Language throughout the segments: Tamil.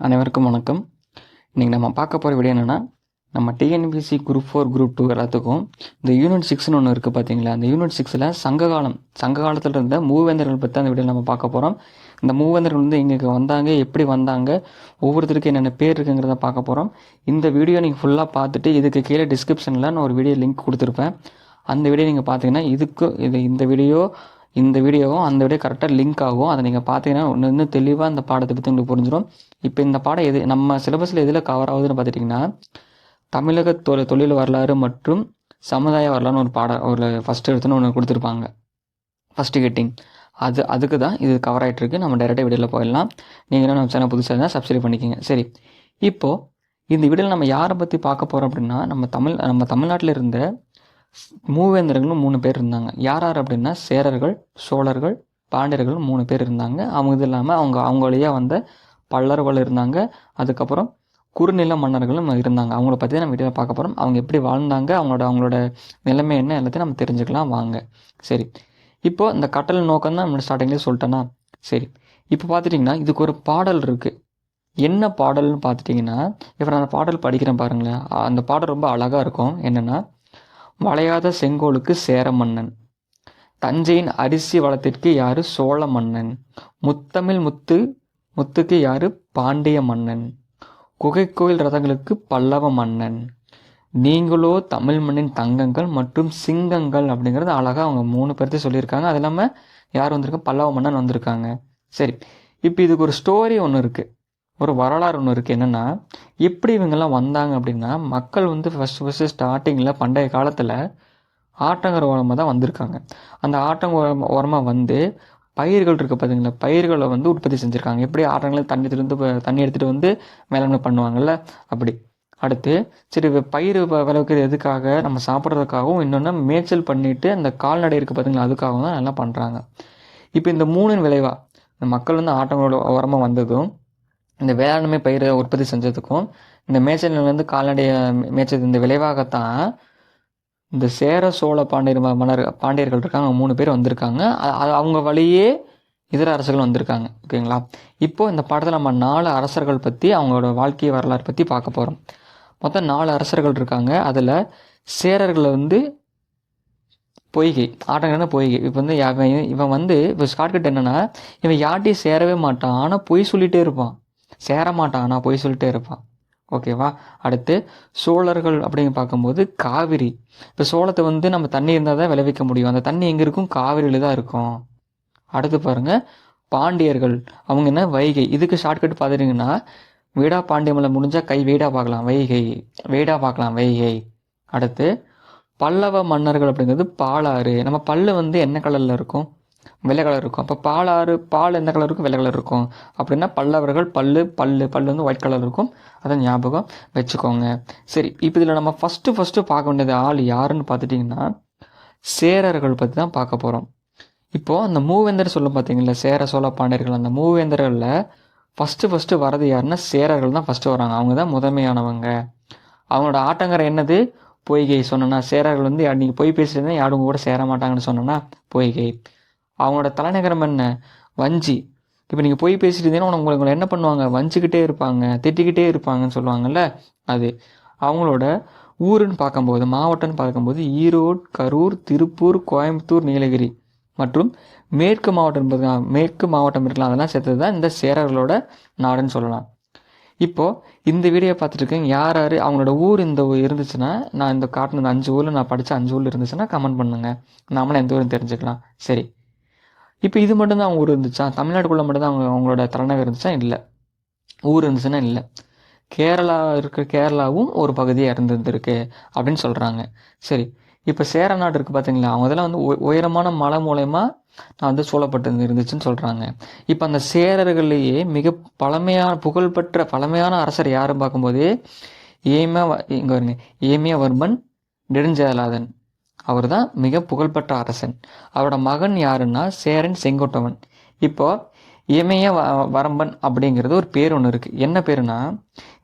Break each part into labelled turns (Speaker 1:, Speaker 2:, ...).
Speaker 1: அனைவருக்கும் வணக்கம். இன்றைக்கி நம்ம பார்க்க போகிற வீடியோ என்னென்னா நம்ம TNPSC group four group two எல்லாத்துக்கும் இந்த யூனிட் சிக்ஸ்னு ஒன்று இருக்குது பார்த்தீங்களா அந்த யூனிட் சிக்ஸில் சங்ககாலம் சங்க காலத்தில் இருந்த மூவேந்தர்கள் பற்றி அந்த வீடியோ நம்ம பார்க்க போகிறோம் இந்த மூவேந்தர்கள் வந்து எங்களுக்கு வந்தாங்க எப்படி வந்தாங்க ஒவ்வொருத்தருக்கும் என்னென்ன பேர் இருக்குங்கிறத பார்க்க போகிறோம் இந்த வீடியோ நீங்கள் ஃபுல்லாக பார்த்துட்டு இதுக்கு கீழே டிஸ்கிரிப்ஷனில் நான் ஒரு வீடியோ லிங்க் கொடுத்துருப்பேன். அந்த வீடியோ நீங்கள் பார்த்தீங்கன்னா இதுக்கு இது இந்த வீடியோ இந்த வீடியோவும் அந்த வீடியோ கரெக்டாக லிங்க் ஆகும். அதை நீங்கள் பார்த்தீங்கன்னா ஒன்று இன்னும் தெளிவாக அந்த பாடத்தை பற்றி உங்களுக்கு புரிஞ்சிடும் இப்போ இந்த பாடம் எது நம்ம சிலபஸில் எதில் கவர் ஆகுதுன்னு பார்த்துட்டிங்கன்னா தமிழக தொ தொழில் வரலாறு மற்றும் சமுதாய வரலாறுன்னு ஒரு பாடம் ஒரு ஃபஸ்ட்டு எடுத்துன்னு ஒன்று கொடுத்துருப்பாங்க. ஃபஸ்ட்டு கெட்டிங் அது அதுக்கு தான் இது கவர் ஆகிட்டுருக்கு நம்ம டேரெக்டாக வீடியோவில் போயிடலாம். நீங்கள் நம்ம சேனல் புதுசாக இருந்தால் சப்ஸ்கிரைப் பண்ணிக்கோங்க. சரி. இப்போது இந்த வீடியோவில் நம்ம யாரை பற்றி பார்க்க போகிறோம் அப்படின்னா நம்ம தமிழ் நம்ம தமிழ்நாட்டில் இருந்த மூவேந்தர்களும் மூணு பேர் இருந்தாங்க. யார் யார் அப்படின்னா சேரர்கள் சோழர்கள் பாண்டியர்கள் மூணு பேர் இருந்தாங்க. அவங்க இது இல்லாமல் அவங்க அவங்க வழியாக வந்த பல்லர்கள் இருந்தாங்க. அதுக்கப்புறம் குறுநில மன்னர்களும் இருந்தாங்க. அவங்கள பற்றி நம்ம வீடியோவில் பார்க்க போகிறோம் அவங்க எப்படி வாழ்ந்தாங்க அவங்களோட அவங்களோட நிலைமை என்ன எல்லாத்தையும் நம்ம தெரிஞ்சுக்கலாம். வாங்க. சரி. இப்போது இந்த கட்டல் நோக்கம் தான் நம்ம ஸ்டார்டிங்லேயே சொல்லிட்டேன்னா சரி. இப்போ பார்த்துட்டிங்கன்னா இதுக்கு ஒரு பாடல் இருக்குது என்ன பாடல்னு பார்த்துட்டிங்கன்னா இப்போ நான் அந்த பாடல் படிக்கிறேன் பாருங்களேன். அந்த பாடல் ரொம்ப அழகாக இருக்கும். என்னென்னா வளையாத செங்கோலுக்கு சேர மன்னன். தஞ்சையின் அரிசி வளத்திற்கு யாரு சோழ மன்னன்? முத்தமிழ் முத்து முத்துக்கு யாரு பாண்டிய மன்னன்? குகைக்கோயில் ரதங்களுக்கு பல்லவ மன்னன். நீங்களோ தமிழ் மண்ணின் தங்கங்கள் மற்றும் சிங்கங்கள் அப்படிங்கிறது அழகாக அவங்க மூணு பேர்த்தையும் சொல்லியிருக்காங்க. அது இல்லாமல் யார் வந்திருக்காங்க பல்லவ மன்னன் வந்திருக்காங்க. சரி இப்போ இதுக்கு ஒரு ஸ்டோரி ஒன்று இருக்குது ஒரு வரலாறு ஒன்று இருக்குது என்னென்னா எப்படி இவங்கெல்லாம் வந்தாங்க அப்படின்னா மக்கள் வந்து ஃபஸ்ட் ஃபஸ்ட்டு ஸ்டார்டிங்கில் பண்டைய காலத்தில் ஆட்டங்கர ஓரமாக தான் வந்திருக்காங்க. அந்த ஆட்டங்க ஓரமாக வந்து பயிர்கள் இருக்குது பார்த்தீங்களா பயிர்களை வந்து உற்பத்தி செஞ்சுருக்காங்க. எப்படி ஆட்டங்களை தண்ணி எடுத்துகிட்டு தண்ணி எடுத்துகிட்டு வந்து மேலாண்மை பண்ணுவாங்கள்ல அப்படி. அடுத்து சரி பயிர் விளைவிக்கிறது எதுக்காக? நம்ம சாப்பிட்றதுக்காகவும் இன்னொன்று மேய்ச்சல் பண்ணிவிட்டு அந்த கால்நடை இருக்குது பார்த்தீங்களா அதுக்காகவும் தான் நல்லா பண்ணுறாங்க இப்போ இந்த மூணின் விளைவாக இந்த மக்கள் வந்து ஆட்டங்களோட ஓரமாக வந்ததும் இந்த வேளாண்மை பயிரை உற்பத்தி செஞ்சதுக்கும் இந்த மேய்ச்சல்லேருந்து கால்நடை மேய்ச்சது இந்த விளைவாகத்தான் இந்த சேர சோழ பாண்டியர் மன்னர் பாண்டியர்கள் இருக்காங்க. மூணு பேர் வந்திருக்காங்க. அவங்க வழியே இதர அரசர்கள் வந்திருக்காங்க. ஓகேங்களா? இப்போது இந்த பாடத்தில் நம்ம நாலு அரசர்கள் பற்றி அவங்களோட வாழ்க்கை வரலாறு பற்றி பார்க்க போகிறோம் மொத்தம் நாலு அரசர்கள் இருக்காங்க. அதில் சேரர்களை வந்து பொய்கை ஆட்டங்கிறத பொய்கை. இப்போ வந்து இவன் வந்து இப்போ ஷார்ட்கட் என்னென்னா இவன் யார்ட்டையும் சேரவே மாட்டான். ஆனால் பொய் சொல்லிகிட்டே இருப்பான். சேர மாட்டான் ஆனால் பொய் சொல்லிட்டே இருப்பான். ஓகேவா அடுத்து சோழர்கள் அப்படின்னு பார்க்கும்போது காவிரி. இப்போ சோளத்தை வந்து நம்ம தண்ணி இருந்தால் தான் விளைவிக்க முடியும். அந்த தண்ணி எங்கே இருக்கும்? காவிரியில் தான் இருக்கும். அடுத்து பாருங்கள் பாண்டியர்கள். அவங்க என்ன? வைகை. இதுக்கு ஷார்ட்கட் பார்த்துட்டிங்கன்னா வீடா பாண்டியமலை முடிஞ்சால் கை வீடா பார்க்கலாம். வைகை. வீடா பார்க்கலாம். வைகை. அடுத்து பல்லவ மன்னர்கள் அப்படிங்கிறது பாலாறு. நம்ம பல்லு வந்து என்ன கலரில் இருக்கும்? வெள்ளை கலர் இருக்கும். அப்போ பாலாறு பால் எந்த கலர் இருக்கும்? வெள்ளை கலர் இருக்கும். அப்படின்னா பல்லவர்கள் பல்லு பல்லு பல்லு வந்து ஒயிட் கலர் இருக்கும். அதை ஞாபகம் வச்சுக்கோங்க. சரி இப்போ இதில் நம்ம ஃபஸ்ட்டு ஃபஸ்ட்டு பார்க்க வேண்டியது ஆள் யாருன்னு பார்த்துட்டிங்கன்னா சேரர்கள் பற்றி தான் பார்க்க போகிறோம் இப்போது அந்த மூவேந்தர் சொல்லும் பார்த்தீங்களா சேர சோழ பாண்டியர்கள். அந்த மூவேந்தர்களில் ஃபஸ்ட்டு ஃபஸ்ட்டு வரது யாருன்னா சேரர்கள் தான் ஃபஸ்ட்டு வராங்க. அவங்க தான் முதன்மையானவங்க. அவங்களோட ஆட்டங்கரை என்னது? பொய்கை சொன்னோன்னா சேரர்கள் வந்து நீங்கள் பொய் பேசுகிறதா யாரும் கூட சேர மாட்டாங்கன்னு சொன்னோன்னா பொய்கை. அவங்களோட தலைநகரம் என்ன? வஞ்சி. இப்போ நீங்கள் போய் பேசிட்டு இருந்தீங்கன்னா உங்களை என்ன பண்ணுவாங்க? வஞ்சிக்கிட்டே இருப்பாங்க. திட்டிக்கிட்டே இருப்பாங்கன்னு சொல்லுவாங்கல்ல? அது. அவங்களோட ஊருன்னு பார்க்கும்போது மாவட்டம்னு பார்க்கும்போது ஈரோடு கரூர் திருப்பூர் கோயம்புத்தூர் நீலகிரி மற்றும் மேற்கு மாவட்டம் மேற்கு மாவட்டம் இருக்கலாம். அதெல்லாம் சேர்த்தது தான் இந்த சேரர்களோட நாடுன்னு சொல்லலாம். இப்போது இந்த வீடியோ பார்த்துட்டுருக்கேன் யார் யார் அவங்களோட ஊர் இந்த இருந்துச்சுன்னா நான் இந்த காட்டின அஞ்சு ஊரில் நான் படித்த அஞ்சு ஊரில் இருந்துச்சுன்னா கமெண்ட் பண்ணுங்கள் நாமளும் எந்த ஊரும் தெரிஞ்சுக்கலாம். சரி. இப்போ இது மட்டும்தான் அவங்க ஊர் இருந்துச்சா? தமிழ்நாட்டுக்குள்ளே மட்டும்தான் அவங்க அவங்களோட தலைநகர் இருந்துச்சா? இல்லை. ஊர் இருந்துச்சுன்னா இல்லை. கேரளா இருக்க கேரளாவும் ஒரு பகுதியாக இருந்திருந்திருக்கு அப்படின்னு சொல்கிறாங்க சரி. இப்போ சேர நாடு இருக்குது பார்த்தீங்களா அவங்க இதெல்லாம் வந்து உயரமான மலை மூலயமா நான் வந்து சூழப்பட்டு இருந்துச்சுன்னு சொல்கிறாங்க இப்போ அந்த சேரர்கள்லேயே மிக பழமையான புகழ்பெற்ற பழமையான அரசர் யாரும் பார்க்கும்போது ஏமியா இங்கே வருங்க ஏமியவர்மன் நெடுஞ்சேலாதன் அவர் தான் மிக புகழ்பெற்ற அரசன். அவரோட மகன் யாருன்னா சேரன் செங்கோட்டவன். இப்போ இமய வரம்பன் அப்படிங்கிறது ஒரு பேர் ஒன்று இருக்குது என்ன பேருனா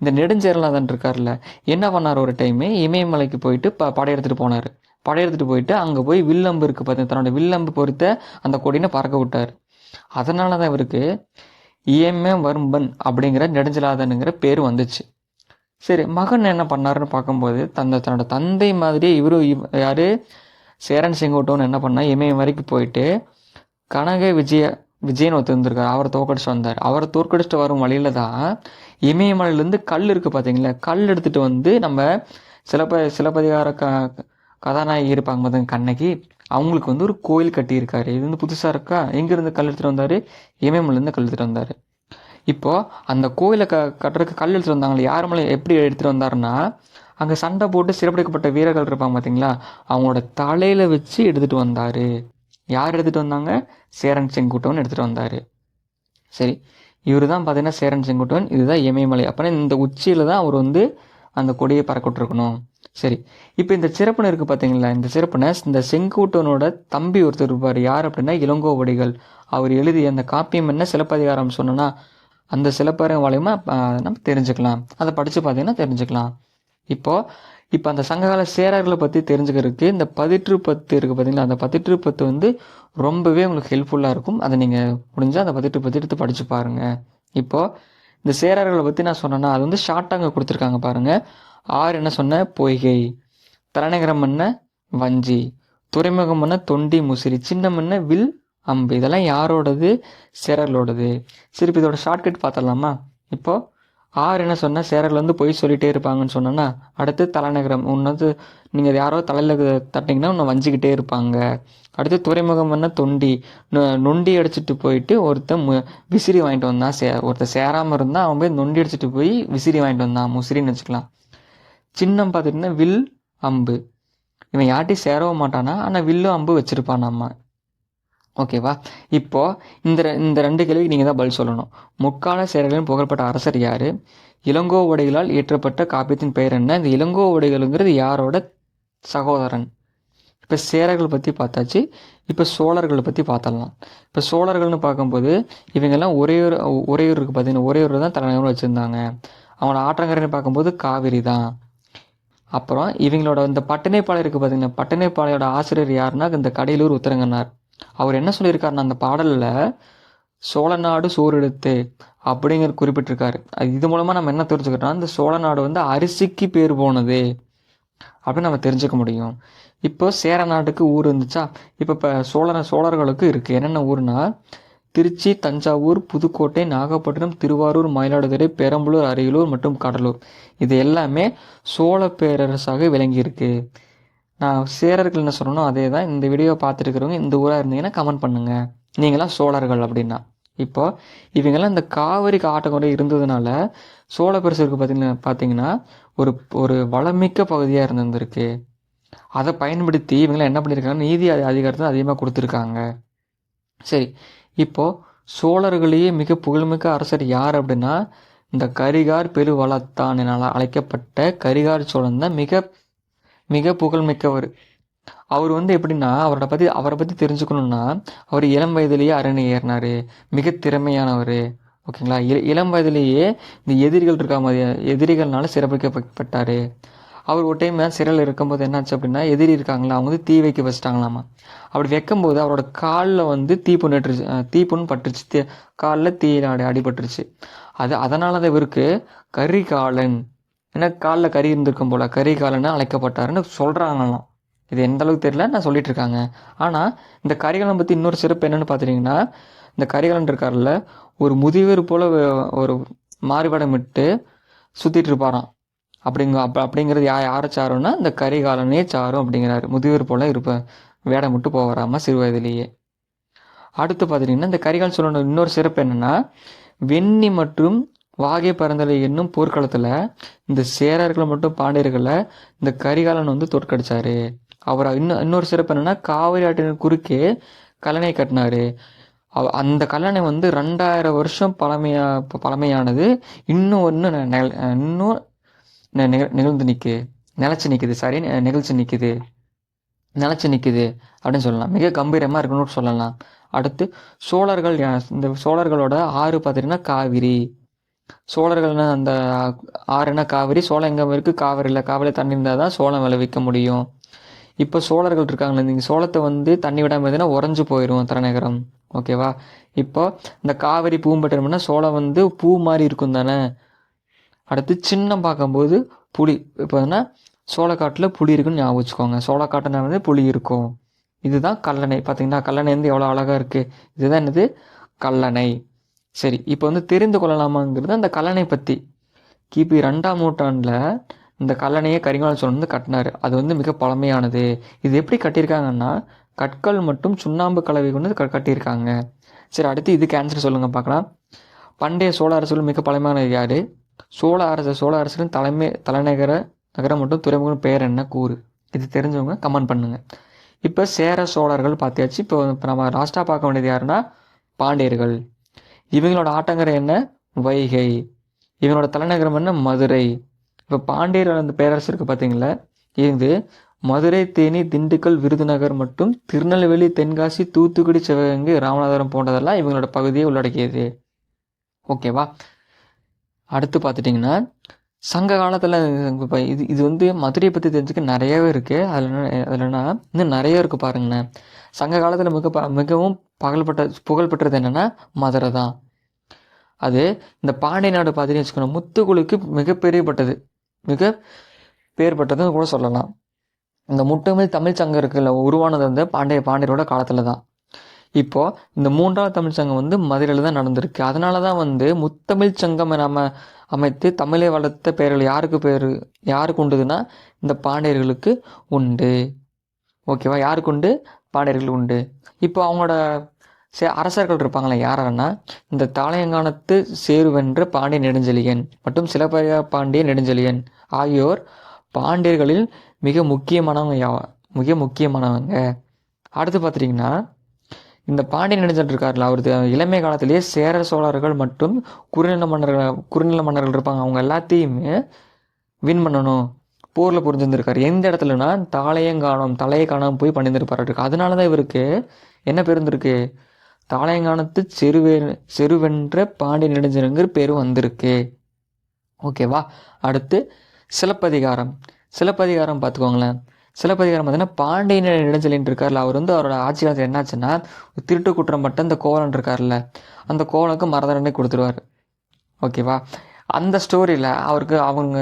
Speaker 1: இந்த நெடுஞ்சேரலாதன் இருக்கார்ல என்ன பண்ணார் ஒரு டைமு இமயமலைக்கு போயிட்டு ப படையெடுத்துட்டு போனார். படையெடுத்துட்டு போயிட்டு அங்கே போய் வில்லம்பு இருக்குது பார்த்தீங்கன்னா தன்னோட வில்லம்பு பொறுத்த அந்த கொடினை பறக்க விட்டார். அதனால தான் இவருக்கு இஎம்ஏ வரும்பன் அப்படிங்கிற நெடுஞ்சலாதனுங்கிற பேர் வந்துச்சு. சரி மகன் என்ன பண்ணாருன்னு பார்க்கும்போது தந்தை தன்னோட தந்தை மாதிரியே இவரும் யார்? சேரன் செங்கோட்டோன்னு என்ன பண்ணா இமயம் வரைக்கும் போயிட்டு கனக விஜய விஜயன் ஒருத்தர் இருந்திருக்காரு அவரை தோக்கடிச்சு வந்தார். அவரை தோற்கடிச்சிட்டு வரும் வழியில தான் இமயமலையிலேருந்து கல் இருக்குது பார்த்தீங்களா கல் எடுத்துகிட்டு வந்து நம்ம சிலப்ப சிலப்பதிகார க கதாநாயகி இருப்பாங்க பார்த்தீங்க கண்ணகி? அவங்களுக்கு வந்து ஒரு கோயில் கட்டியிருக்காரு. இது வந்து புதுசாக இருக்கா? எங்கேருந்து கல் எடுத்துகிட்டு வந்தார்? இமயமலையிலேருந்து கல் எடுத்துகிட்டு வந்தார். இப்போது அந்த கோயிலை க கட்டுறதுக்கு கல் எடுத்துகிட்டு வந்தாங்களே யார் மேலே எப்படி எடுத்துகிட்டு வந்தாருன்னா அங்கே சண்டை போட்டு சிறப்பிடிக்கப்பட்ட வீரர்கள் இருப்பாங்க பார்த்தீங்களா அவங்களோட தலையில் வச்சு எடுத்துகிட்டு வந்தார். யார் எடுத்துகிட்டு வந்தாங்க? சேரன் செங்குட்டவன் எடுத்துகிட்டு வந்தார். சரி இவர் தான் பார்த்தீங்கன்னா சேரன் செங்குட்டவன் இதுதான் இமயமலை. அப்போனா இந்த உச்சியில் தான் அவர் வந்து அந்த கொடியை பறக்கவிட்டுருக்கணும் சரி இப்போ இந்த சிறப்புன்னு இருக்குது பார்த்தீங்களா இந்த சிறப்புனை இந்த செங்குட்டுவனோட தம்பி ஒருத்தர் இருப்பார். யார் அப்படின்னா இளங்கோவடிகள். அவர் எழுதிய அந்த காப்பியம் என்ன? சிலப்பதிகாரம் சொன்னோன்னா அந்த சிலப்பரங்க மூலயமா நம்ம தெரிஞ்சுக்கலாம். அதை படித்து பார்த்தீங்கன்னா தெரிஞ்சுக்கலாம். இப்போது இப்போ அந்த சங்ககால சேரர்களை பற்றி தெரிஞ்சுக்கிறதுக்கு இந்த பதிற்று பத்து இருக்குது பார்த்தீங்களா? அந்த பதிற்று பத்து வந்து ரொம்பவே உங்களுக்கு ஹெல்ப்ஃபுல்லாக இருக்கும். அதை நீங்கள் முடிஞ்சால் அந்த பதிற்று பத்து எடுத்து படித்து பாருங்கள் இப்போது இந்த சேரர்களை பற்றி நான் சொன்னேன்னா அது வந்து ஷார்ட்டாக அங்கே கொடுத்துருக்காங்க பாருங்கள் ஆறு என்ன சொன்ன? பொய்கை. தலைநகரம் என்ன? வஞ்சி. துறைமுகம் என்ன? தொண்டி முசிறி. சின்னம் என்ன? வில் அம்பு. இதெல்லாம் யாரோடது? சேரர்களோடது. சரி இதோட ஷார்ட்கட் பார்த்துடலாமா? இப்போது ஆறு என்ன சொன்னால் சேரல் வந்து பொய் சொல்லிகிட்டே இருப்பாங்கன்னு சொன்னேன்னா அடுத்து தலைநகரம். ஒன்று நீங்கள் யாரோ தலையில் தட்டிங்கன்னா ஒன்று வஞ்சிக்கிட்டே இருப்பாங்க. அடுத்து துறைமுகம் என்ன? தொண்டி. நொ- நொண்டி அடிச்சிட்டு போயிட்டு ஒருத்தன் மு விசிறி வாங்கிட்டு வந்தான். சே ஒருத்தன் சேராமல் இருந்தால் அவன் போய் நொண்டி அடிச்சிட்டு போய் விசிறி வாங்கிட்டு வந்தான். முசிறின்னு வச்சுக்கலாம். சின்னம் பார்த்துட்டிங்கன்னா வில் அம்பு. இவன் யார்ட்டையும் சேரவும் மாட்டானா? ஆனால் வில்லும் அம்பு வச்சிருப்பான் நம்ம ஓகேவா? இப்போ இந்த இந்த ரெண்டு கேள்விக்கு நீங்கள் தான் பதில் சொல்லணும். முக்கால சேரர்களின் புகழ்பெற்ற அரசர் யார்? இளங்கோ உடைகளால் இயற்றப்பட்ட காப்பியத்தின் பெயர் என்ன? இந்த இளங்கோவடிகளுங்கிறது யாரோட சகோதரன்? இப்போ சேரர்கள் பற்றி பார்த்தாச்சு. இப்போ சோழர்களை பற்றி பார்த்தலாம் இப்போ சோழர்கள்னு பார்க்கும்போது இவங்கெல்லாம் ஒரே ஒரு ஒரே ஊருக்கு பார்த்தீங்கன்னா ஒரே ஒரு தான் தலைநகரம் வச்சுருந்தாங்க. அவங்களோட ஆற்றங்கரைன்னு பார்க்கும்போது காவிரி தான். அப்புறம் இவங்களோட இந்த பட்டனைப்பாளையம் பார்த்தீங்கன்னா பட்டனைப்பாளையோட ஆசிரியர் யாருன்னா இந்த கடையிலூர் உத்தரங்கன்னார் அவர் என்ன சொல்லியிருக்காருன்னா அந்த பாடலில் சோழநாடு சோறெடுத்து அப்படிங்கிற குறிப்பிட்டிருக்காரு. அது இது மூலமாக நம்ம என்ன தெரிஞ்சுக்கிறோம்னா இந்த சோழநாடு வந்து அரிசிக்கு பேர் போனது அப்படின்னு நம்ம தெரிஞ்சுக்க முடியும். இப்போ சேர நாட்டுக்கு ஊர் இருந்துச்சா? இப்போ இப்போ சோழ சோழர்களுக்கு இருக்குது என்னென்ன ஊர்னா திருச்சி தஞ்சாவூர் புதுக்கோட்டை நாகப்பட்டினம் திருவாரூர் மயிலாடுதுறை பெரம்பலூர் அரியலூர் மற்றும் கடலூர். இது எல்லாமே சோழ பேரரசாக விளங்கியிருக்கு. சேரர்கள் என்ன சொல்லணும் அதே தான் இந்த வீடியோ பார்த்துருக்கிறவங்க இந்த ஊராக இருந்தீங்கன்னா கமெண்ட் பண்ணுங்கள் நீங்களாம் சோழர்கள் அப்படின்னா. இப்போ இவங்கெல்லாம் இந்த காவிரி ஆட்டக்குறை இருந்ததுனால சோழ பெருசருக்கு பார்த்தீங்கன்னா பார்த்தீங்கன்னா ஒரு ஒரு வளமிக்க பகுதியாக இருந்திருந்திருக்கு. அதை பயன்படுத்தி இவங்களாம் என்ன பண்ணியிருக்காங்க நீதி அதி- அதிகாரத்தை அதிகமாக கொடுத்துருக்காங்க. சரி இப்போது சோழர்களையே மிக புகழ்மிக்க அரசர் யார் அப்படின்னா இந்த கரிகார் பெருவளத்தான் என்னால் அழைக்கப்பட்ட கரிகார் சோழன் தான் மிக மிக புகழ்மிக்கவர். அவர் வந்து எப்படின்னா அவரோட பற்றி அவரை பற்றி தெரிஞ்சுக்கணுன்னா அவர் இளம் வயதிலேயே அரணை ஏறினார். மிக திறமையானவர். ஓகேங்களா? இ இளம் வயதிலேயே இந்த எதிரிகள் இருக்கா மாதிரி எதிரிகள்னால சிறப்பிக்கப்பட்டார். அவர் ஒரு டைம் சிறையில் இருக்கும்போது என்னாச்சு அப்படின்னா எதிரி இருக்காங்களா அவங்க வந்து தீ வைக்க வச்சுட்டாங்களாமா. அப்படி வைக்கும்போது அவரோட காலில் வந்து தீப்புண் நட்டுருச்சு தீப்புண் பட்டுருச்சு. தீ காலில் தீயில அடி அடிபட்டுருச்சு. அது அதனால தான் இவருக்கு கரிகாலன் ஏன்னா காலில் கறி இருந்திருக்கும் போல. கரிகாலன்னு அழைக்கப்பட்டாருன்னு சொல்கிறாங்களாம் இது எந்த அளவுக்கு தெரியல நான் சொல்லிட்டு இருக்காங்க. ஆனால் இந்த கரிகாலன் பற்றி இன்னொரு சிறப்பு என்னன்னு பார்த்துட்டிங்கன்னா இந்த கரிகாலன் இருக்கார்ல ஒரு முதியவர் போல் ஒரு மாறுபாடம் விட்டு சுற்றிட்டு இருப்பாராம். அப்படிங்க அப் அப்படிங்கிறது யா யாரை சாருன்னா இந்த கரிகாலனே சாரும் அப்படிங்கிறாரு. முதியவர் போல் இருப்ப வேடம் விட்டு போவாராம சிறு வயதிலேயே. அடுத்து பார்த்துட்டிங்கன்னா இந்த கரிகால் சொல்லணும். இன்னொரு சிறப்பு என்னென்னா வெண்ணி மற்றும் வாகை பரந்தலை என்னும் போர்க்களத்தில் இந்த சேரர்களை மட்டும் பாண்டியர்களை இந்த கரிகாலன் வந்து தோற்கடிச்சாரு. அவர் இன்னும் இன்னொரு சிறப்பு என்னென்னா காவிரி ஆற்றின் குறுக்கே கல்லணை கட்டினாரு. அவ- அந்த கல்லணை வந்து ரெண்டாயிரம் வருஷம் பழமையா பழமையானது. இன்னும் இன்னும் இன்னும் நெ- நிகழ்ந்து நிற்கு நிலச்சி நிற்குது சாரி நெ- நிகழ்ச்சி நிற்குது நிலச்சி நிற்குது அப்படின்னு சொல்லலாம். மிக கம்பீரமாக இருக்கணும்னு சொல்லலாம். அடுத்து சோழர்கள் இந்த சோழர்களோட ஆறு பார்த்தீங்கன்னா காவிரி. சோழர்கள்னா அந்த ஆறுனா காவிரி சோளம் எங்கே இருக்குது காவிரியில் காவிரி தண்ணி இருந்தால் தான் சோளம் விளைவிக்க முடியும். இப்போ சோழர்கள் இருக்காங்களே நீங்கள் சோளத்தை வந்து தண்ணி விடாமல் இருந்ததுன்னா உறைஞ்சு போயிடும் தலைநகரம். ஓகேவா இப்போ இந்த காவிரி பூம்பட்டினம்னா சோளம் வந்து பூ மாதிரி இருக்கும் தானே? அடுத்து சின்னம் பார்க்கும்போது புளி இப்போ என்ன சோளக்காட்டில் புளி இருக்குன்னு ஞாபகம் வச்சுக்கோங்க. சோளக்காட்டுனா வந்து புளி இருக்கும். இதுதான் கல்லணை. பார்த்தீங்கன்னா கல்லணை வந்து எவ்வளோ அழகாக இருக்குது இதுதான் என்னது? கல்லணை. சரி இப்போ வந்து தெரிந்து கொள்ளலாமாங்கிறது அந்த கல்லணை பற்றி கிபி ரெண்டாம் நூற்றாண்டில் இந்த கல்லணையை கரிகால சோழன் வந்து கட்டினார். அது வந்து மிக பழமையானது. இது எப்படி கட்டியிருக்காங்கன்னா கற்கள் மற்றும் சுண்ணாம்பு கலவை கொண்டு க- கட்டியிருக்காங்க. சரி அடுத்து இதுக்கு ஆன்சர் சொல்லுங்கள் பார்க்கலாம். பண்டைய சோழ அரசுகள் மிக பழமையானது யார்? சோழ அரசு சோழ அரசின் தலைமை தலைநகர நகரம் மற்றும் துறைமுகம் பெயர் என்ன? கூறு. இது தெரிஞ்சவங்க கமெண்ட் பண்ணுங்கள் இப்போ சேர சோழர்கள் பார்த்தியாச்சு இப்போ இப்போ நம்ம லாஸ்ட்டாக பார்க்க வேண்டியது யாருன்னா பாண்டியர்கள். இவங்களோட ஆட்டங்கரை என்ன? வைகை. இவங்களோட தலைநகரம் என்ன? மதுரை. இப்போ பாண்டியர் அந்த பேரரசு இருக்குது பார்த்தீங்களா இது மதுரை தேனி திண்டுக்கல் விருதுநகர் மற்றும் திருநெல்வேலி தென்காசி தூத்துக்குடி சிவகங்கை ராமநாதபுரம் போன்றதெல்லாம் இவங்களோட பகுதியை உள்ளடக்கியது. ஓகேவா அடுத்து பார்த்துட்டிங்கன்னா சங்க காலத்தில் இப்போ இது இது வந்து மதுரையை பற்றி தெரிஞ்சுக்க நிறையவே இருக்குது அதில் என்ன அதில் இன்னும் நிறைய இருக்குது பாருங்களேன். சங்க காலத்தில் மிக மிகவும் பகல்பட்ட புகழ்பெற்றது என்னென்னா மதுரை தான் அது இந்த பாண்டிய நாடு பார்த்தீங்கன்னு வச்சுக்கணும் முத்துக்குழுக்கு மிகப்பெரியப்பட்டது. மிக பேர்பட்டதுன்னு கூட சொல்லலாம். இந்த முத்தமிழ் தமிழ் சங்கம் இருக்குல்ல உருவானது வந்து பாண்டிய பாண்டியரோட காலத்தில் தான் இப்போ இந்த மூன்றாவது தமிழ் சங்கம் வந்து மதுரையில் தான் நடந்திருக்கு. அதனால தான் வந்து முத்தமிழ் சங்கம் நம்ம அமைத்து தமிழை வளர்த்த பெயர்கள் யாருக்கு பேர் யாருக்கு உண்டுதுன்னா இந்த பாண்டியர்களுக்கு உண்டு. ஓகேவா? யாருக்கு உண்டு? பாண்டியர்கள் உண்டு. இப்போ அவங்களோட சே அரசர்கள் இருப்பாங்களே யாரென்னா இந்த தாளையங்கானத்து சேருவென்ற பாண்டிய நெடுஞ்செழியன் மற்றும் சிலப்பதிக பாண்டிய நெடுஞ்செழியன் ஆகியோர் பாண்டியர்களில் மிக முக்கியமானவங்க யா- மிக முக்கியமானவங்க. அடுத்து பார்த்துட்டிங்கன்னா இந்த பாண்டிய நெடுஞ்சல் இருக்கார்ல அவர் இளமை காலத்திலேயே சேர சோழர்கள் மற்றும் குறுநில மன்னர்கள் குறுநில மன்னர்கள் இருப்பாங்க. அவங்க எல்லாத்தையுமே வின் பண்ணணும். போரில் புரிஞ்சிருந்திருக்காரு. எந்த இடத்துலனா தாளையங்கானம் தலையை காணாமல் போய் பண்ணியிருந்திருப்பாரு. அதனால தான் இவருக்கு என்ன பேர் இருந்திருக்கு தாளையங்கானத்து செருவே செருவென்ற பாண்டிய நெடுஞ்செழியங்கிற பேர் வந்திருக்கு. ஓகேவா? அடுத்து சிலப்பதிகாரம். சிலப்பதிகாரம் பார்த்துக்கோங்களேன் சிலப்பதிகாரம் பார்த்தீங்கன்னா பாண்டியன் நெடுஞ்செழியன் இருக்கார்ல அவர் வந்து அவரோட ஆட்சி காலத்தில் என்னாச்சுன்னா திருட்டு குற்றம் பட்ட அந்த கோவலன் இருக்கார்ல அந்த கோவலனுக்கு மரதண்டனை கொடுத்துருவார். ஓகேவா? அந்த ஸ்டோரியில் அவருக்கு அவங்க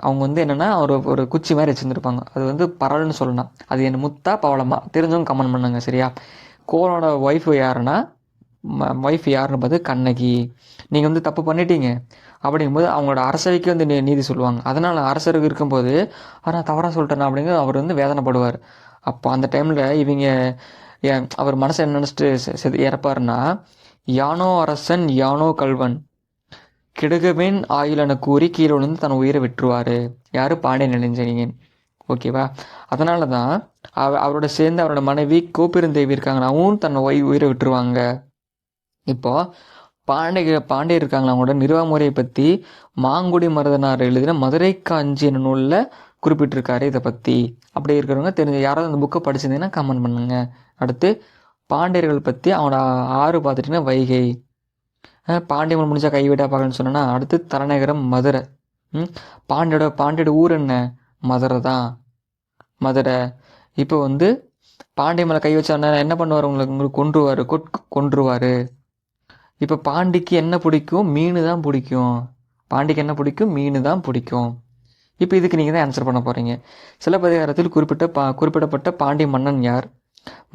Speaker 1: அவங்க வந்து என்னென்னா ஒரு ஒரு குச்சி மாதிரி வச்சுருந்துருப்பாங்க. அது வந்து பரவல்னு சொல்லலாம். அது என்ன முத்தா பவளமா? தெரிஞ்சவங்க கமெண்ட் பண்ணுங்க சரியா? கோரோட ஒய்ஃப் யாருன்னா ஒய்ஃப் யாருன்னு பார்த்து கண்ணகி. நீங்கள் வந்து தப்பு பண்ணிட்டீங்க. அப்படிங்கும்போது அவங்களோட அரசவைக்கு வந்து நீதி சொல்லுவாங்க. அதனால் அரசருக்கு இருக்கும்போது ஆனால் தவறாக சொல்லிட்டேன்? அப்படிங்கிற அவர் வந்து வேதனைப்படுவார். அப்போ அந்த டைமில் இவங்க அவர் மனசை என்ன நினச்சிட்டு இறப்பாருன்னா யானோ அரசன் யானோ கல்வன் கெடுகவேன் ஆயுளன கூறி கீழே விழுந்து தன் உயிரை விட்டுருவார். யார்? பாண்டிய நெடுஞ்செழியன். ஓகேவா? அதனால தான் அவ அவரோட சேர்ந்து அவரோட மனைவி கோபெருந்தேவி இருக்காங்க. தன்னை ஒய் உயிரை விட்டுருவாங்க. இப்போ பாண்டிய பாண்டியர் இருக்காங்களா அவங்களோட நிர்வாக முறையை பற்றி மாங்குடி மருதனார் எழுதின மதுரை காஞ்சி என்ன நூலில் குறிப்பிட்டிருக்காரு இதை பற்றி அப்படி இருக்கிறவங்க தெரிஞ்ச யாராவது அந்த புக்கை படிச்சிருந்தீங்கன்னா கமெண்ட் பண்ணுங்க. அடுத்து பாண்டியர்கள் பற்றி அவனோட ஆறு பார்த்துட்டிங்கன்னா வைகை. அஹ் முடிஞ்சால் கைவிடா பார்க்கணும்னு சொன்னேன்னா அடுத்து தலைநகரம் மதுரை. ம் பாண்டியோட பாண்டியோட ஊர் என்ன? மதுரை தான். மதுரை. இப்போ வந்து பாண்டிய மேலே கை வச்சா என்ன பண்ணுவார்? உங்களுக்கு உங்களுக்கு கொன்றுவார். கொட் கொன்றுவார். இப்போ பாண்டிக்கு என்ன பிடிக்கும்? மீன் தான் பிடிக்கும். பாண்டிக்கு என்ன பிடிக்கும்? மீன் தான் பிடிக்கும். இப்போ இதுக்கு நீங்கள் தான் ஆன்சர் பண்ண போகிறீங்க சிலப்பதிகாரத்தில் குறிப்பிட்ட பா குறிப்பிடப்பட்ட பாண்டிய மன்னன் யார்?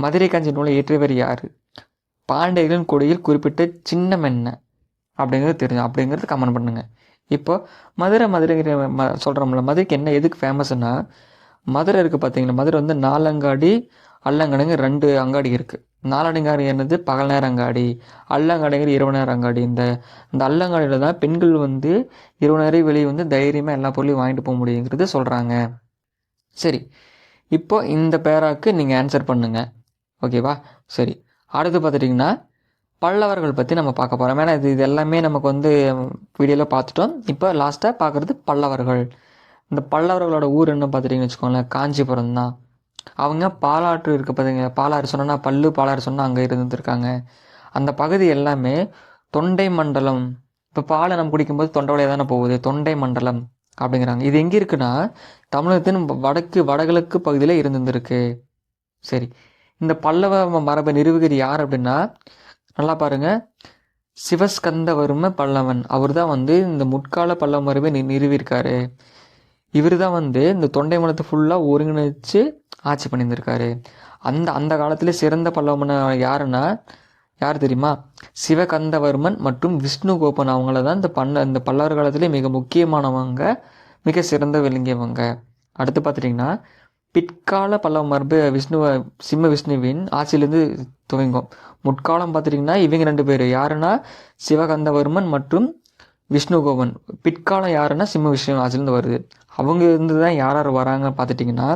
Speaker 1: மதுரை காஞ்சி நூலை இயற்றியவர் யார்? பாண்டியர்களின் கொடியில் குறிப்பிட்ட சின்னம் என்ன? அப்படிங்கிறது தெரியும் அப்படிங்கிறது கமெண்ட் பண்ணுங்கள் இப்போ மதுரை மதுரைங்கிற ம சொல்கிறோம்ல மதுரைக்கு என்ன எதுக்கு ஃபேமஸ்னால் மதுரை இருக்குது பார்த்தீங்கன்னா மதுரை வந்து நாலங்காடி அல்லங்கடைங்க ரெண்டு அங்காடி இருக்குது நாலடிங்காடி என்னது? பகல் நேர அங்காடி அல்லங்காடிங்கிற இரவு நேர அங்காடி. இந்த இந்த அல்லங்காடியில் தான் பெண்கள் வந்து இரவு நேரம் வெளியே வந்து தைரியமாக எல்லா பொருளையும் வாங்கிட்டு போக முடியுங்கிறது சொல்கிறாங்க சரி இப்போ இந்த பேராக்கு நீங்கள் ஆன்சர் பண்ணுங்க. ஓகேவா சரி அடுத்து பார்த்துட்டிங்கன்னா பல்லவர்கள் பற்றி நம்ம பார்க்க போகிறோம் ஏன்னா இது இது எல்லாமே நமக்கு வந்து வீடியோவில் பார்த்துட்டோம். இப்போ லாஸ்ட்டாக பார்க்குறது பல்லவர்கள். இந்த பல்லவர்களோட ஊர் என்ன பார்த்துட்டிங்கன்னு வச்சுக்கோங்களேன் காஞ்சிபுரம் தான். அவங்க பாலாற்று இருக்க பார்த்தீங்க பாலாறு சொன்னால் பல்லு பாலாறு சொன்னால் அங்கே இருந்துருக்காங்க. அந்த பகுதி எல்லாமே தொண்டை மண்டலம். இப்போ பாலை நம்ம குடிக்கும்போது தொண்டை வழியாக தானே போகுது தொண்டை மண்டலம் அப்படிங்கிறாங்க. இது எங்கே இருக்குன்னா தமிழகத்தின் வடக்கு வடகிழக்கு பகுதியில் இருந்துருக்கு சரி இந்த பல்லவ மரபை நிறுவுகிறது யார் அப்படின்னா நல்லா பாருங்க. சிவஸ்கந்தவர்ம பல்லவன். அவர் தான் வந்து இந்த முற்கால பல்லவ மரபை நி நிறுவியிருக்காரு இவர் தான் வந்து இந்த தொண்டை மலத்தை ஃபுல்லாக ஒருங்கிணைச்சு ஆட்சி பண்ணியிருந்திருக்காரு. அந்த அந்த காலத்தில் சிறந்த பல்லவ மன்னர் யாருன்னா யார் தெரியுமா? சிவகந்தவர்மன் மற்றும் விஷ்ணு கோபன். அவங்கள தான் இந்த பண்ண இந்த பல்லவர் காலத்திலே மிக முக்கியமானவங்க மிக சிறந்த விளங்கியவங்க. அடுத்து பார்த்துட்டிங்கன்னா பிற்கால பல்லவ மரபு விஷ்ணுவ சிம்ம விஷ்ணுவின் ஆட்சியிலேருந்து துவங்கும். முற்காலம் பார்த்துட்டிங்கன்னா இவங்க ரெண்டு பேர். யாருன்னா? சிவகந்தவர்மன் மற்றும் விஷ்ணுகோபன் பிற்காலம் யாருன்னா சிம்ம விஷ்ணு ஆட்சியிலேருந்து வருது. அவங்க இருந்து தான் யார் யார் வராங்க பார்த்துட்டிங்கன்னா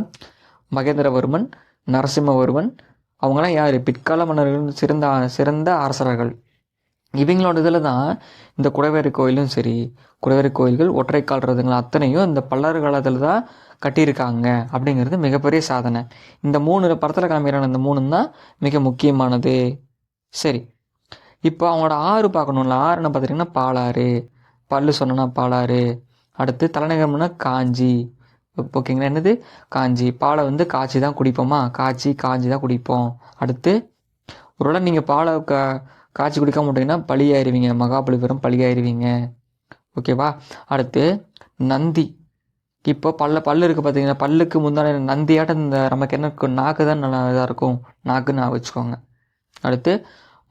Speaker 1: மகேந்திரவர்மன் நரசிம்மவர்மன் அவங்களாம் யார்? பிற்கால மன்னர்கள் சிறந்த சிறந்த அரசர்கள். இவங்களோட இதில் தான் இந்த குடைவேறு கோயிலும் சரி குடைவேறு கோயில்கள் ஒற்றைக்கால் ரதங்கள் அத்தனையும் இந்த பல்லர் காலத்தில் தான் கட்டியிருக்காங்க அப்படிங்கிறது மிகப்பெரிய சாதனை. இந்த மூணு படத்தில் காமிக்கிறாங்க இந்த மூணு தான் மிக முக்கியமானது. சரி. இப்போ அவங்களோட ஆறு பார்க்கணும்ல. ஆறுன்னு பார்த்துட்டிங்கன்னா பாலாறு. பல்லு சொன்னா பாலாறு. அடுத்து தலைநகரம்னா காஞ்சி. ஓகேங்களா? என்னது? காஞ்சி. பாலை வந்து காய்ச்சி தான் குடிப்போமா? காய்ச்சி காஞ்சி தான் குடிப்போம். அடுத்து ஒருவேளை நீங்கள் பாலை கா காய்ச்சி குடிக்காம மாட்டீங்கன்னா பலியாயிருவீங்க மகாபலிபுரம் பலியாயிருவீங்க ஓகேவா? அடுத்து நந்தி. இப்போ பல்ல பல்லு இருக்குது பார்த்தீங்கன்னா பல்லுக்கு முந்தான நந்தியாட்டம் இந்த நமக்கு என்ன இருக்கும்? நாக்கு தான் நல்லா இதாக இருக்கும். நாக்குன்னு நான் வச்சுக்கோங்க. அடுத்து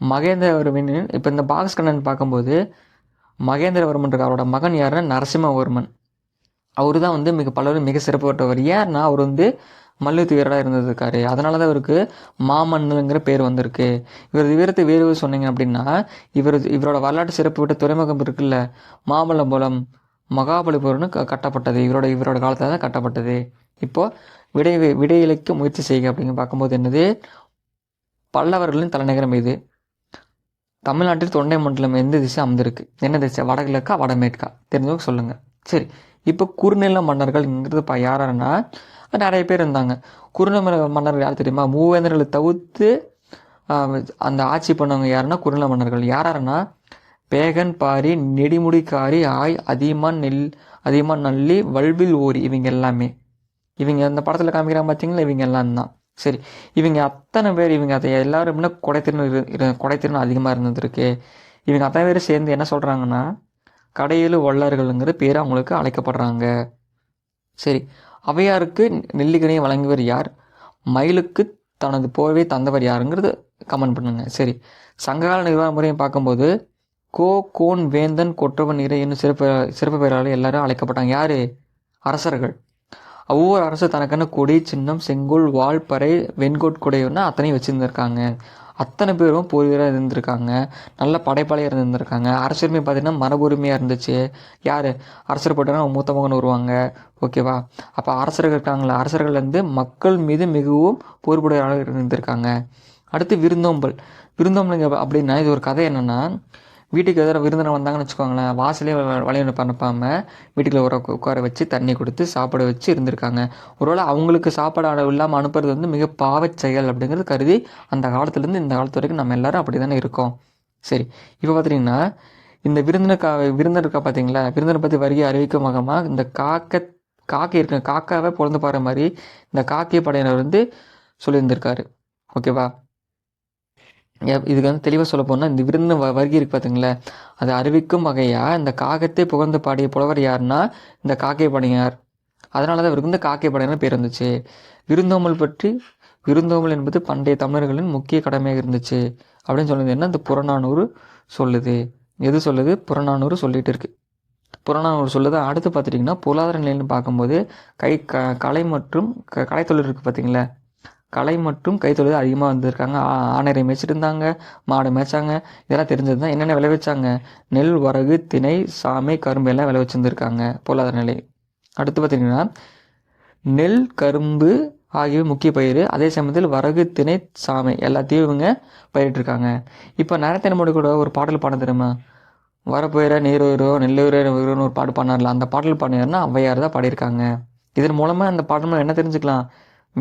Speaker 1: மகேந்திரவர்மன் இப்போ இந்த பாக்ஸ் கண்ணன் பார்க்கும்போது மகேந்திரவர்மன் இருக்க அவரோட மகன் யாருன்னா நரசிம்மவர்மன். அவர் தான் வந்து மிக பலரும் மிக சிறப்பு ஏன்னா அவர் வந்து மல்யுத்த வீரராக இருந்திருக்காரு அதனால தான் இவருக்கு மாமன்னுங்கிற பேர் வந்திருக்கு. இவர் வீரத்தை வேறு சொன்னீங்க அப்படின்னா இவர் இவரோட வரலாற்று சிறப்பு விட்ட துறைமுகம் இருக்குல்ல மாமல்லபுரம் மகாபலிபுரம்னு க கட்டப்பட்டது. இவரோட இவரோட காலத்தில் தான் கட்டப்பட்டது. இப்போது விடை விடையிலைக்கு முயற்சி செய்க அப்படின்னு பார்க்கும்போது என்னது? பல்லவர்களின் தலைநகரம் இது தமிழ்நாட்டில் தொண்டை மண்டலம் எந்த திசை அமைந்திருக்கு என்ன திசை? வடகிழக்கா வடமேற்கா? தெரிஞ்சவங்க சொல்லுங்கள் சரி இப்போ குறுநில மன்னர்கள்ங்கிறது இப்போ யாருன்னா நிறைய பேர் இருந்தாங்க. குறுநில மன்னர்கள் யார் தெரியுமா? மூவேந்தர்களை தவிர்த்து அந்த ஆட்சி பண்ணவங்க யாருன்னா குறுநில மன்னர்கள். யாருன்னா பேகன் பாரி நெடிமுடிக்காரி ஆய் அதிகமான் நெல் அதிகமாக நல்லி வல்வில் ஓரி இவங்க எல்லாமே. இவங்க அந்த படத்தில் காமிக்கிறாங்க பார்த்தீங்களா இவங்க எல்லாம் தான் சரி இவங்க அத்தனை பேர் இவங்க அதை எல்லோரும் எப்படின்னா கொடைத்திறன் இரு கொடைத்திறன் அதிகமாக இருந்திருக்கு இவங்க அத்தனை பேர் சேர்ந்து என்ன சொல்கிறாங்கன்னா கடையில் வள்ளல்கள்ங்கிற பேர் அவங்களுக்கு அழைக்கப்படுறாங்க. சரி அவையாருக்கு நெல்லிக்கனியை வழங்கியவர் யார்? மயிலுக்கு தனது போர்வை தந்தவர் யாருங்கிறது கமெண்ட் பண்ணுங்க. சரி சங்ககால நிர்வாக முறையை பார்க்கும்போது கோ கோன் வேந்தன் கொற்றவன் இறை என்னும் சிறப்பு சிறப்பு பெயரால் எல்லாரும் அழைக்கப்பட்டாங்க. யார்? அரசர்கள். ஒவ்வொரு அரசு தனக்கான கொடி சின்னம் செங்கோல் வாள் வெண்கோட் கொடைன்னா அத்தனையும் வச்சுருந்துருக்காங்க. அத்தனை பேரும் போர் வீரராக இருந்திருக்காங்க. நல்ல படைப்பாளையாக இருந்திருக்காங்க அரசுரிமை பார்த்திங்கன்னா மரபுரிமையாக இருந்துச்சு. யார்? அரசர் போட்டோன்னா மூத்த மகன் வருவாங்க. ஓகேவா அப்போ அரசர்கள் இருக்காங்களா? அரசர்கள் வந்து மக்கள் மீது மிகவும் போர்புடையவராக இருந்திருக்காங்க. அடுத்து விருந்தோம்பல். விருந்தோம்பலுங்க அப்படின்னா இது ஒரு கதை என்னென்னா வீட்டுக்கு எதிராக விருந்தினர் வந்தாங்கன்னு வச்சுக்கோங்களேன் வாசலே வளையல் பண்ணப்பாம வீட்டுக்குள்ள உர உட்கார வச்சு தண்ணி கொடுத்து சாப்பாடு வச்சு இருந்திருக்காங்க. ஒருவேளை அவங்களுக்கு சாப்பாடு அளவு இல்லாமல் அனுப்புறது வந்து மிக பாவச் செயல் அப்படிங்கிறது கருதி அந்த காலத்துலேருந்து இந்த காலத்து வரைக்கும் நம்ம எல்லாரும் அப்படி தானே இருக்கோம். சரி இப்போ பார்த்துட்டிங்கன்னா இந்த விருந்தினருக்கா விருந்தினருக்கா பார்த்தீங்களா விருந்தினர் பற்றி வருகை அறிவிக்கும் முகமாக இந்த காக்க காக்கை இருக்கு காக்காவை பிறந்து பாரு மாதிரி இந்த காக்கை படையினர் வந்து சொல்லியிருந்திருக்காரு. ஓகேவா? இதுக்கு வந்து தெளிவாக சொல்ல போனால் இந்த விருந்து வ- வருகை இருக்கு பார்த்தீங்களா அதை அறிவிக்கும் வகையாக இந்த காகத்தை புகழ்ந்து பாடிய புலவர் யாருன்னா இந்த காக்கை படையார் அதனால தான் இவருக்கு வந்து காக்கை படையினர் பேர் இருந்துச்சு விருந்தோமல் பற்றி விருந்தோமல் என்பது பண்டைய தமிழர்களின் முக்கிய கடமையாக இருந்துச்சு. அப்படின்னு சொன்னது என்ன? இந்த புறநானூறு சொல்லுது. எது சொல்லுது? புறநானூறு சொல்லிட்டு இருக்கு. புறநானூறு சொல்லுது. அடுத்து பார்த்துட்டிங்கன்னா பொருளாதார நிலைன்னு பார்க்கும்போது கை க கலை மற்றும் க கலைத்தொழில் இருக்குது பார்த்தீங்களா கலை மற்றும் கைத்தொழில் அதிகமாக வந்திருக்காங்க. ஆ- மேய்ச்சிருந்தாங்க மேய்ச்சிட்டு இருந்தாங்க மாடு மேய்ச்சாங்க இதெல்லாம் தெரிஞ்சது தான் என்னென்ன விளைவிச்சாங்க? நெல் வரகு திணை சாமை கரும்பு எல்லாம் விளைவிச்சிருந்துருக்காங்க பொருளாதார நிலை. அடுத்து பார்த்தீங்கன்னா நெல் கரும்பு ஆகியவை முக்கிய பயிர் அதே சமயத்தில் வரகு திணை சாமை எல்லாத்தையும் இவங்க பயிரிட்டிருக்காங்க. இப்போ நரத்தனமோட கூட ஒரு பாடல் பாட தெரியுமா? வரப்போயிர நீரோரோ நெல்லுயிரோன்னு ஒரு பாட்டு பாடினார்ல அந்த பாடல் பாடினார்னா ஔவையார் தான் பாடியிருக்காங்க. இதன் மூலமாக அந்த பாடல் மூலம் என்ன தெரிஞ்சுக்கலாம்?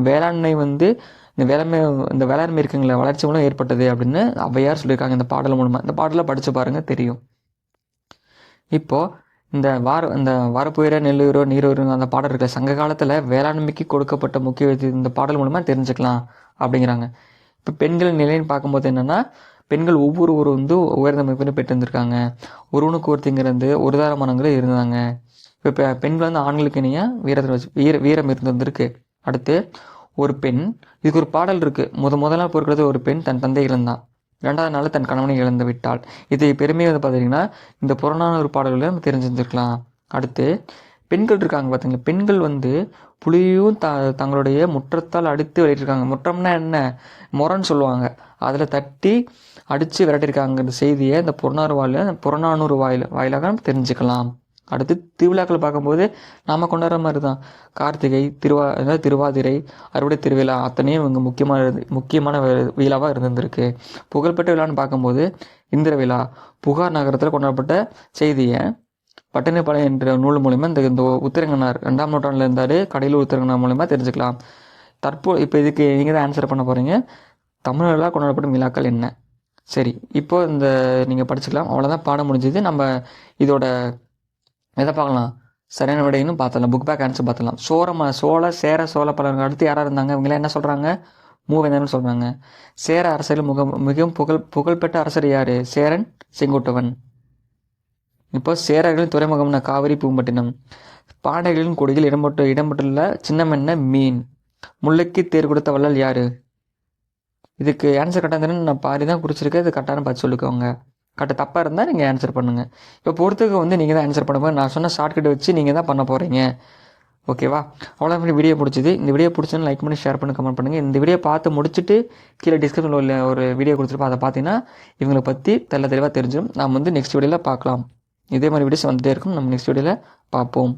Speaker 1: வேளாண்மை வந்து இந்த வேளாண்மை இந்த வேளாண்மை இருக்குங்களே வளர்ச்சி மூலம் ஏற்பட்டது அப்படின்னு ஔவையார் சொல்லியிருக்காங்க இந்த பாடல் மூலமாக இந்த பாடலை படித்து பாருங்க தெரியும். இப்போது இந்த வார இந்த வரப்புயர நெல்லுயிரோ நீருயிரோ அந்த பாடல் இருக்குது சங்க காலத்தில் வேளாண்மைக்கு கொடுக்கப்பட்ட முக்கியத்துவம் இந்த பாடல் மூலமாக தெரிஞ்சுக்கலாம் அப்படிங்கிறாங்க. இப்போ பெண்கள் நிலைன்னு பார்க்கும்போது என்னென்னா பெண்கள் ஒவ்வொரு ஒரு வந்து உயர்ந்த மதிப்பெண்ணை பெற்றிருந்திருக்காங்க. ஒருவனுக்கு ஒருத்திங்கிறது ஒரு தாரமானங்களும் இருந்தாங்க. இப்போ பெண்கள் வந்து ஆண்களுக்கு இணையாக வீரத்தை வச்சு வீர வீரம் இருந்திருக்கு அடுத்து ஒரு பெண். இதுக்கு ஒரு பாடல் இருக்குது முத முதலாக பொறுக்கிறது ஒரு பெண் தன் தந்தை இழந்தான் ரெண்டாவது நாள் தன் கணவனை இழந்து விட்டாள். இது பெருமையை வந்து பார்த்தீங்கன்னா இந்த புறநானூறு பாடல்களை நம்ம தெரிஞ்சிருந்துருக்கலாம். அடுத்து பெண்கள் இருக்காங்க பார்த்தீங்களா பெண்கள் வந்து புலியும் த தங்களுடைய முற்றத்தால் அடித்து விளையாட்டிருக்காங்க முற்றம்னா என்ன? முரன்னு சொல்லுவாங்க. அதில் தட்டி அடித்து விரட்டியிருக்காங்கிற செய்தியை இந்த புறநானூறு வாயில் புறநானூறு வாயில் வாயிலாக நம்ம தெரிஞ்சுக்கலாம். அடுத்து திருவிழாக்கள் பார்க்கும்போது நாம் கொண்டாடுற மாதிரி தான் கார்த்திகை திருவா அதாவது திருவாதிரை அறுவடை திருவிழா அத்தனையும் இவங்க முக்கியமான முக்கியமான விழாவாக இருந்திருக்கு. புகழ்பெற்ற விழான்னு பார்க்கும்போது இந்திர விழா புகார் நகரத்தில் கொண்டாடப்பட்ட செய்தியை பட்டணிப்பாளையம் என்ற நூல் மூலிமா இந்த இந்த உத்திரங்கனார் ரெண்டாம் நூற்றாண்டில் இருந்தார். கடையில் உத்திரங்கனார் மூலிமா தெரிஞ்சுக்கலாம். தற்போ இப்போ இதுக்கு நீங்கள் தான் ஆன்சர் பண்ண போகிறீங்க தமிழர்களாக கொண்டாடப்படும் விழாக்கள் என்ன? சரி இப்போது இந்த நீங்கள் படிச்சுக்கலாம். அவ்வளோதான் பாடம் முடிஞ்சது. நம்ம இதோட எதை பார்க்கலாம்? சரியான விடைன்னு பார்த்துடலாம். புக் பேக் ஆன்சர் பார்த்துடலாம். சோரம சோழ சேர சோழ பலருக்கு அடுத்து யாராக இருந்தாங்க? இவங்களாம் என்ன சொல்கிறாங்க மூவேந்தர்னு சொல்கிறாங்க சேர அரசரில் முக மிகவும் புகழ் புகழ்பெற்ற அரசர் யார்? சேரன் செங்குட்டுவன். இப்போ சேரர்களின் துறைமுகம்னா காவிரி பூம்பட்டினம். பாண்டைகளின் கொடியில் இடம்பெற்று இடம்பெற்றுள்ள சின்னம் என்ன? மீன். முல்லைக்கு தேர் கொடுத்த வள்ளல் யார்? இதுக்கு ஆன்சர் கரெக்டாக நான் பாரி தான் குறிச்சிருக்கேன். இது கரெக்டான பார்த்து சொல்லிக்கோங்க. கரெக்டாக தப்பாக இருந்தால் நீங்கள் ஆன்சர் பண்ணுங்கள் இப்போ பொறுத்துக்கு வந்து நீங்கள் தான் ஆன்சர் பண்ண போகிறீங்க நான் சொன்ன ஷார்ட்கட் வச்சு நீங்கள் தான் பண்ண போகிறீங்க ஓகேவா அவ்வளோ வீடியோ பிடிச்சிது. இந்த வீடியோ பிடிச்சதுன்னு லைக் பண்ணி ஷேர் பண்ணி கமெண்ட் பண்ணுங்கள் இந்த வீடியோ பார்த்து முடிச்சுட்டு கீழே டிஸ்கிரிப்ஷனில் உள்ள ஒரு வீடியோ கொடுத்துருப்போம் அதை பார்த்தீங்கன்னா இவங்களை பற்றி தெல்ல தெளிவாக தெரிஞ்சிடும் நாம் வந்து நெக்ஸ்ட் வீடியோவில் பார்க்கலாம். இதே மாதிரி வீடியோஸ் வந்துகிட்டே இருக்கும். நம்ம நெக்ஸ்ட் வீடியோவில் பார்ப்போம்.